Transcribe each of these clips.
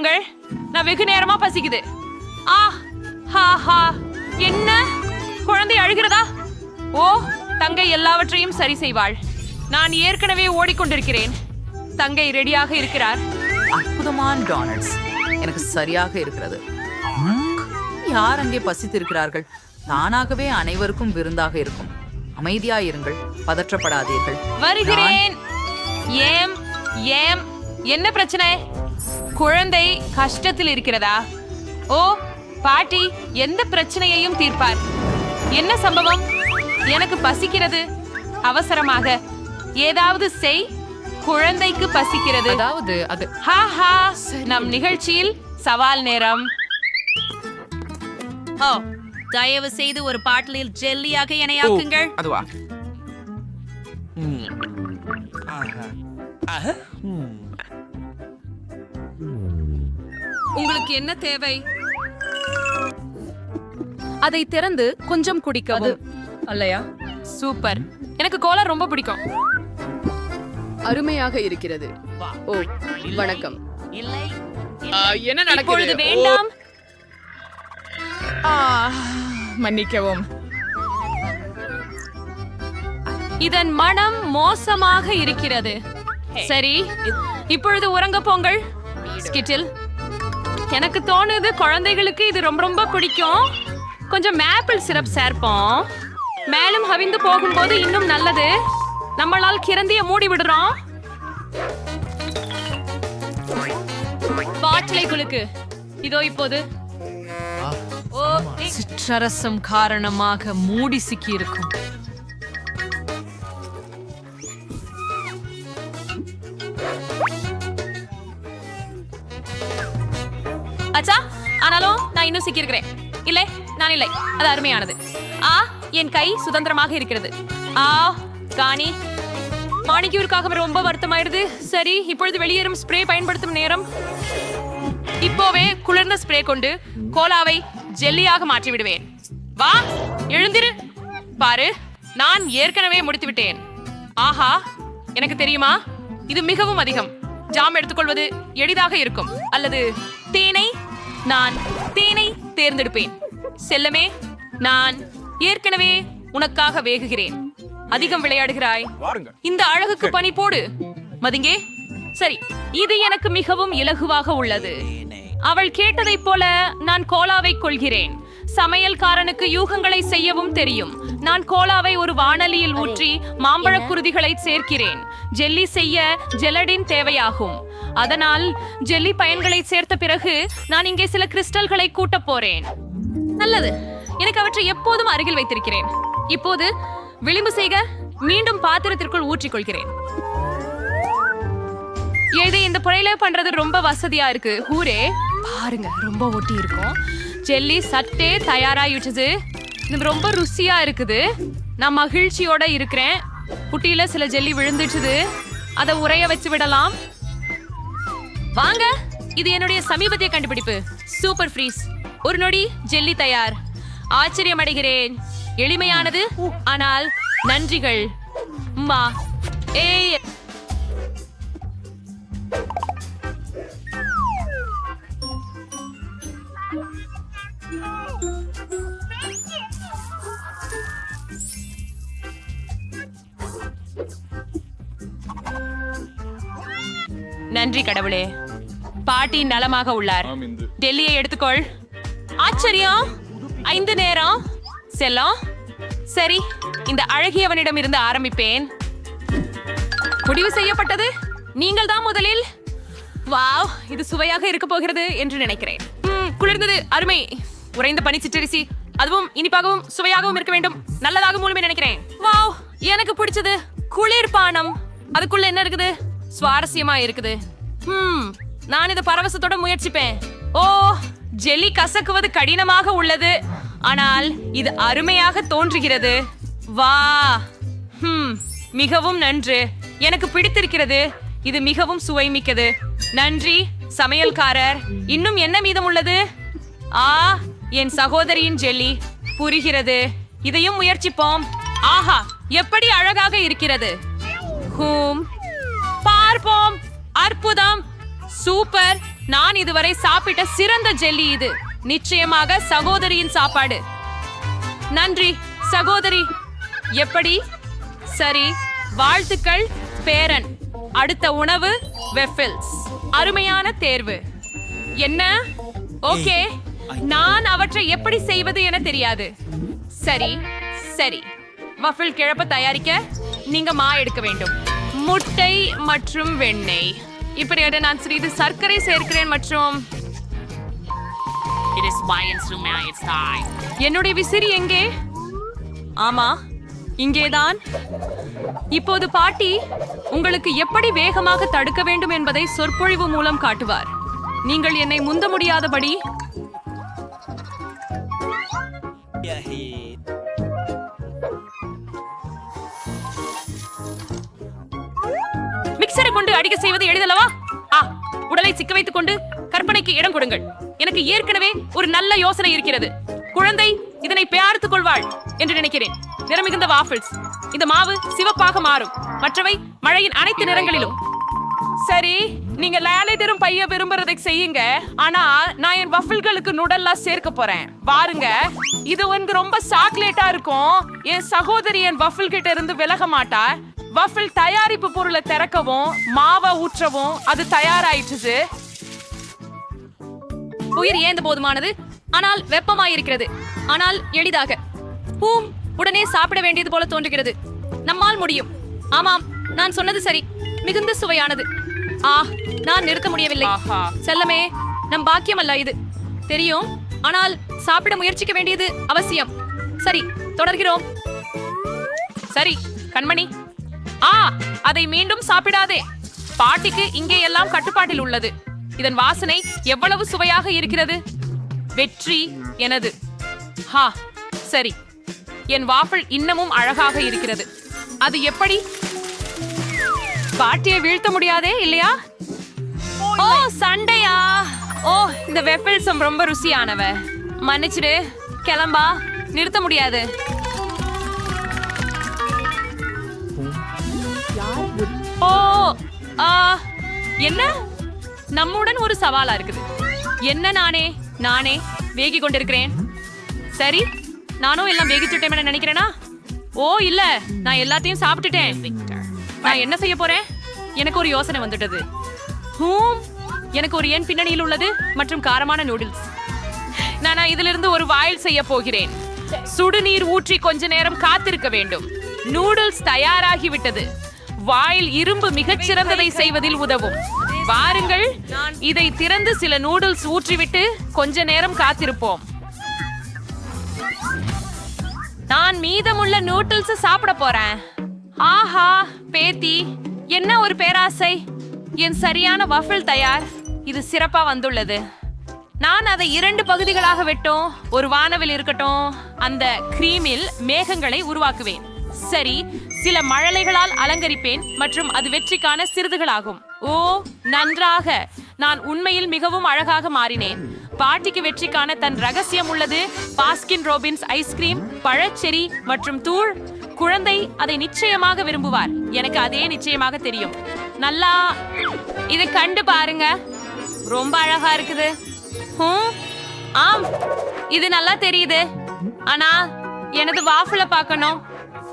மன்னிக்கவுங்கள் நான் வெகு நேரமா பசிக்குது. ஆ ஹா ஹா. என்ன? குழந்தை அழுகிறதா? ஓ தங்கை எல்லாவற்றையும் சரி செய்வாள். நான் ஏற்கனவே ஓடிக்கொண்டிருக்கிறேன். தங்கை ரெடியாக இருக்கிறார். அற்புதமான டொனல்ட்ஸ் எனக்கு சரியாக இருக்கிறது. யார் அங்கே பசித்திருக்கிறார்கள்? தானாகவே அனைவருக்கும் விருந்தாக இருக்கும். அமைதியாயிருங்கள். பதற்றப்படாதீர்கள். வருகிறேன். ஏம் ஏம். என்ன பிரச்சனை? குழந்தை கஷ்டத்தில் இருக்கிறதா? ஓ பாட்டி எந்த பிரச்சனையையும் தீர்ப்பார். என்ன சம்பவம்? எனக்கு பசிக்கிறது. அவசரமாக. ஏதாவது செய். குழந்தைக்கு பசிக்கிறது. அதாவது அது ஹா ஹா. நம் நிகழ்ச்சியில் சவால் நேரம். ஓ தயவு செய்து ஒரு பாட்டிலில் ஜெல்லியாக இணையாக்குங்கள் அதுவா? உங்களுக்கு என்ன தேவை? அதை திறந்து கொஞ்சம் குடிக்கவும். அல்லையா? சூப்பர். எனக்கு கோலா ரொம்ப பிடிக்கும். அருமையாக இருக்கிறது. ஓ வணக்கம். என்ன நடக்குது? வேண்டாம். மன்னிக்கவும். இதன் மனம் மோசமாக இருக்கிறது. சரி இப்பொழுது உறங்க போங்கள். ஸ்கிட்டில். எனக்கு தோணுது குழந்தைகளுக்கு இது ரொம்ப ரொம்ப பிடிக்கும். கொஞ்சம் மேப்பிள் சிரப் சேர்ப்போம். மேலும் ஹவிந்து போகும்போது இன்னும் நல்லது. நம்மளால் கிறந்திய மூடி விடுறோம். பாட்டிலை குலுக்கு. இதோ இப்போது. சிற்றரசம் காரணமாக மூடி சிக்கி இருக்கும் அச்சா ஆனாலும் நான் இன்னும் சிக்கியிருக்கிறேன். இல்லை நான் இல்லை. அது அருமையானது. ஆ என் கை சுதந்திரமாக இருக்கிறது. ஆ காணி. மாணிக்கியவருக்காக ரொம்ப வருத்தமாயிடுது. சரி இப்பொழுது வெளியேறும் ஸ்ப்ரே பயன்படுத்தும் நேரம். இப்போவே குளிர்ந்த ஸ்ப்ரே கொண்டு கோலாவை ஜெல்லியாக மாற்றி விடுவேன் வா எழுந்திரு. பாரு நான் ஏற்கனவே முடித்து விட்டேன் ஆஹா எனக்கு தெரியுமா? இது மிகவும் அதிகம். ஜாம் எடுத்துக்கொள்வது எளிதாக இருக்கும். அல்லது தேனை நான் தேனை தேர்ந்தெடுப்பேன். செல்லமே நான் ஏற்கனவே உனக்காக வேகுகிறேன். அதிகம் விளையாடுகிறாய். இந்த அழகுக்கு பனி போடு. மதிங்கே. சரி இது எனக்கு மிகவும் இலகுவாக உள்ளது. அவள் கேட்டதைப் போல நான் கோலாவை கொள்கிறேன். சமையல்காரனுக்கு யூகங்களை செய்யவும் தெரியும். நான் கோலாவை ஒரு வாணலியில் ஊற்றி மாம்பழக் குருதிகளை சேர்க்கிறேன். ஜெல்லி செய்ய ஜெலடின் தேவையாகும். அதனால் ஜெல்லி பயன்களை சேர்த்த பிறகு நான் இங்கே சில கிறிஸ்டல்களை கூட்டப் போறேன். நல்லது. எனக்கு அவற்றை எப்போதும் அருகில் வைத்திருக்கிறேன். இப்போது விளிம்பு செய்க மீண்டும் பாத்திரத்திற்குள் ஊற்றிக்கொள்கிறேன். இது இந்த புழையில பண்றது ரொம்ப வசதியா இருக்கு. ஊரே பாருங்க ரொம்ப ஒட்டி இருக்கும். ஜெல்லி சட்டே தயாராயிடுச்சு இது ரொம்ப ருசியா இருக்குது. நான் மகிழ்ச்சியோட இருக்கிறேன். குட்டியில சில ஜெல்லி விழுந்துச்சுது அதை உரைய வச்சு விடலாம். வாங்க. இது என்னுடைய சமீபத்திய கண்டுபிடிப்பு. சூப்பர் ஃப்ரீஸ் ஒரு நொடி ஜெல்லி தயார். ஆச்சரியமடைகிறேன். எளிமையானது ஆனால் நன்றிகள். மா ஏய். நன்றி கடவுளே. பாட்டி நலமாக உள்ளார். டெல்லியை எடுத்துக்கொள். ஆச்சரியம் ஐந்து நேரம். செல்லம் சரி இந்த அழகியவனிடம் இருந்து ஆரம்பிப்பேன். முடிவு செய்யப்பட்டது. நீங்கள் தான் முதலில். வாவ் இது சுவையாக இருக்க போகிறது என்று நினைக்கிறேன். குளிர்ந்தது அருமை. உறைந்த பனி சிற்றரிசி. அதுவும் இனிப்பாகவும் சுவையாகவும் இருக்க வேண்டும். நல்லதாக மூலமே நினைக்கிறேன். வாவ் எனக்கு பிடிச்சது குளிர்பானம். அதுக்குள்ள என்ன இருக்குது? சுவாரஸ்யமா இருக்குது. ம் நான் இதை பரவசத்தோட முயற்சிப்பேன். ஓ ஜெல்லி கசக்குவது கடினமாக உள்ளது. ஆனால் இது அருமையாக தோன்றுகிறது. வா. ஹம் மிகவும் நன்று. எனக்கு பிடித்திருக்கிறது. இது மிகவும் சுவைமிக்கது. நன்றி சமையல்காரர். இன்னும் என்ன மீதம் உள்ளது? ஆ என் சகோதரியின் ஜெல்லி. புரிகிறது. இதையும் முயற்சிப்போம். ஆஹா எப்படி அழகாக இருக்கிறது. ஹூம் பார்ப்போம். அற்புதம். சூப்பர். நான் இதுவரை சாப்பிட்ட சிறந்த ஜெல்லி இது. நிச்சயமாக சகோதரியின் சாப்பாடு. நன்றி சகோதரி. எப்படி? சரி வாழ்த்துக்கள் பேரன். அடுத்த உணவு வெஃபில்ஸ். அருமையான தேர்வு. என்ன? ஓகே. நான் அவற்றை எப்படி செய்வது என தெரியாது. சரி சரி. வஃபில் கிழப்ப தயாரிக்க நீங்க மா எடுக்க வேண்டும். முட்டை மற்றும் வெண்ணெய். இப்படியோட நான் சிறிது சர்க்கரை சேர்க்கிறேன் மற்றும். என்னுடைய விசிறி எங்கே? ஆமா இங்கேதான். இப்போது பாட்டி உங்களுக்கு எப்படி வேகமாக தடுக்க வேண்டும் என்பதை சொற்பொழிவு மூலம் காட்டுவார். நீங்கள் என்னை முந்த முடியாதபடி அடிக்க செய்வது எளிதல்லவா? ஆ உடலை சிக்க வைத்துக் கொண்டு கற்பனைக்கு இடம் கொடுங்கள். எனக்கு ஏற்கனவே ஒரு நல்ல யோசனை இருக்கிறது. குழந்தை இதனை பெயார்த்துக் கொள்வாள் என்று நினைக்கிறேன். நிறமிகுந்த வாஃபிள்ஸ். இந்த மாவு சிவப்பாக மாறும். மற்றவை மழையின் அனைத்து நிறங்களிலும். சரி நீங்க லேலை தரும் பைய விரும்புறதை செய்யுங்க. ஆனா நான் என் வஃபில்களுக்கு நுடல்லாம் சேர்க்க போறேன். பாருங்க இது வந்து ரொம்ப சாக்லேட்டா இருக்கும். என் சகோதரி என் வஃபில் கிட்ட இருந்து விலக மாட்டா. வஃபில் தயாரிப்பு பொருளை திறக்கவும் மாவை ஊற்றவும் அது தயாராயிடுச்சு உயிர் ஏந்த போதுமானது ஆனால் வெப்பமாயிருக்கிறது. ஆனால் எளிதாக. பூம் உடனே சாப்பிட வேண்டியது போல தோன்றுகிறது. நம்மால் முடியும். ஆமாம் நான் சொன்னது சரி. மிகுந்த சுவையானது. ஆ நான் நிறுத்த முடியவில்லை. செல்லமே நம் பாக்கியம் அல்ல இது. தெரியும் ஆனால் சாப்பிட முயற்சிக்க வேண்டியது அவசியம். சரி தொடர்கிறோம். சரி கண்மணி. ஆ அதை மீண்டும் சாப்பிடாதே. பாட்டிக்கு இங்கே எல்லாம் கட்டுப்பாட்டில் உள்ளது. இதன் வாசனை எவ்வளவு சுவையாக இருக்கிறது? வெற்றி எனது. ஹா சரி. என் வாஃபிள் இன்னமும் அழகாக இருக்கிறது. அது எப்படி? பாட்டியை வீழ்த்த முடியாதே இல்லையா? ஓ சண்டையா? ஓ இந்த வெஃபிள்ஸும் ரொம்ப ருசியானவ. மன்னிச்சிடு. கிளம்பா. நிறுத்த முடியாது. என்ன? நம்முடன் ஒரு சவாலா இருக்குது. என்ன நானே? நானே வேகி கொண்டிருக்கிறேன். சரி நானும் எல்லாம் வேகிச்சுட்டேன் நினைக்கிறேனா? ஓ இல்ல. நான் எல்லாத்தையும் சாப்பிட்டுட்டேன். நான் என்ன செய்ய போறேன்? எனக்கு ஒரு யோசனை வந்துட்டது. ஹூம் எனக்கு ஒரு எண் பின்னணியில் உள்ளது மற்றும் காரமான நூடுல்ஸ். நான் இதிலிருந்து ஒரு வாயில் செய்ய போகிறேன். சுடுநீர் ஊற்றி கொஞ்ச நேரம் காத்திருக்க வேண்டும். நூடுல்ஸ் தயாராகி விட்டது வாயில் இரும்பு மிகச்சிறந்ததை செய்வதில் உதவும். வாருங்கள் இதை திறந்து சில நூடுல்ஸ் ஊற்றிவிட்டு கொஞ்ச நேரம் காத்திருப்போம். நான் மீதமுள்ள நூடுல்ஸ் சாப்பிட போறேன். ஆஹா பேத்தி என்ன ஒரு பேராசை. என் சரியான வஃபிள் தயார். இது சிறப்பா வந்துள்ளது. நான் அதை இரண்டு பகுதிகளாக வெட்டும். ஒரு வானவில் இருக்கட்டும் அந்த கிரீமில் மேகங்களை உருவாக்குவேன். சரி சில மழலைகளால் அலங்கரிப்பேன் மற்றும் அது வெற்றிக்கான சிறிதுகளாகும். ஓ நன்றாக. நான் உண்மையில் மிகவும் அழகாக மாறினேன். பாட்டிக்கு வெற்றிக்கான தன் ரகசியம் உள்ளது. பாஸ்கின் ரோபின்ஸ் ஐஸ்கிரீம் பழச்செரி மற்றும் தூள். குழந்தை அதை நிச்சயமாக விரும்புவார். எனக்கு அதே நிச்சயமாக தெரியும். நல்லா இதை கண்டு பாருங்க. ரொம்ப அழகா இருக்குது. ஆம் இது நல்லா தெரியுது. ஆனா எனது வாஃபிள பார்க்கணும்.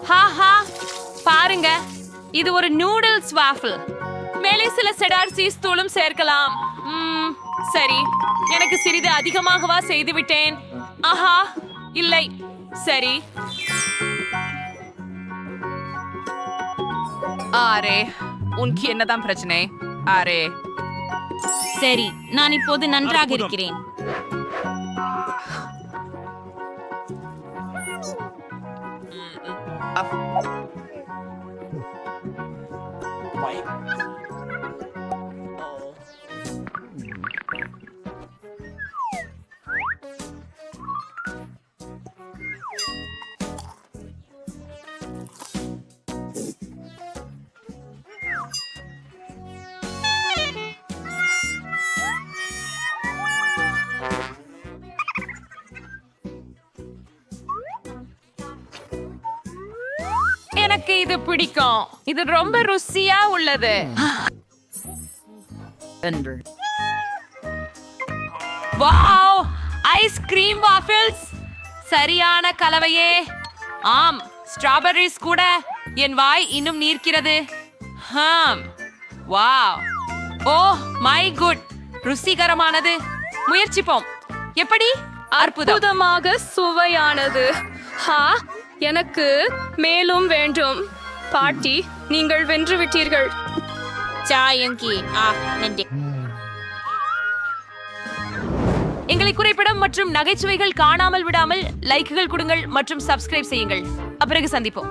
ஹா ஹா பாருங்க. இது ஒரு நூடுல்ஸ் வாஃபிள் மேலே சில செடார் சீஸ் தூளும் சேர்க்கலாம். சரி. எனக்கு சிறிது அதிகமாகவா செய்து விட்டேன். ஆஹா இல்லை. சரி. ஆரே உனக்கு என்னதான் பிரச்சனை? ஆரே. சரி நான் இப்போது நன்றாக இருக்கிறேன். ครับไป இது பிடிக்கும். இது ரொம்ப ருசியா உள்ளது. வாவ்! Ice cream waffles! சரியான கலவையே. ஆம் ஸ்ட்ராபெர்ரிஸ் கூட என் வாய் இன்னும் நீர்க்கிறது. ஹாம் வாவ்! Oh my god! ருசிகரமானது. முயற்சிப்போம். எப்படி? அற்புதம். அற்புதமாக சுவையானது. ஹா எனக்கு மேலும் வேண்டும். பாட்டி நீங்கள் வென்று விட்டீர்கள். சாயங்கி ஆ நன்றி எங்களை குறைப்படம் மற்றும் நகைச்சுவைகள் காணாமல் விடாமல் லைக்குகள் கொடுங்கள் மற்றும் சப்ஸ்கிரைப் செய்யுங்கள். அப்பிறகு சந்திப்போம்.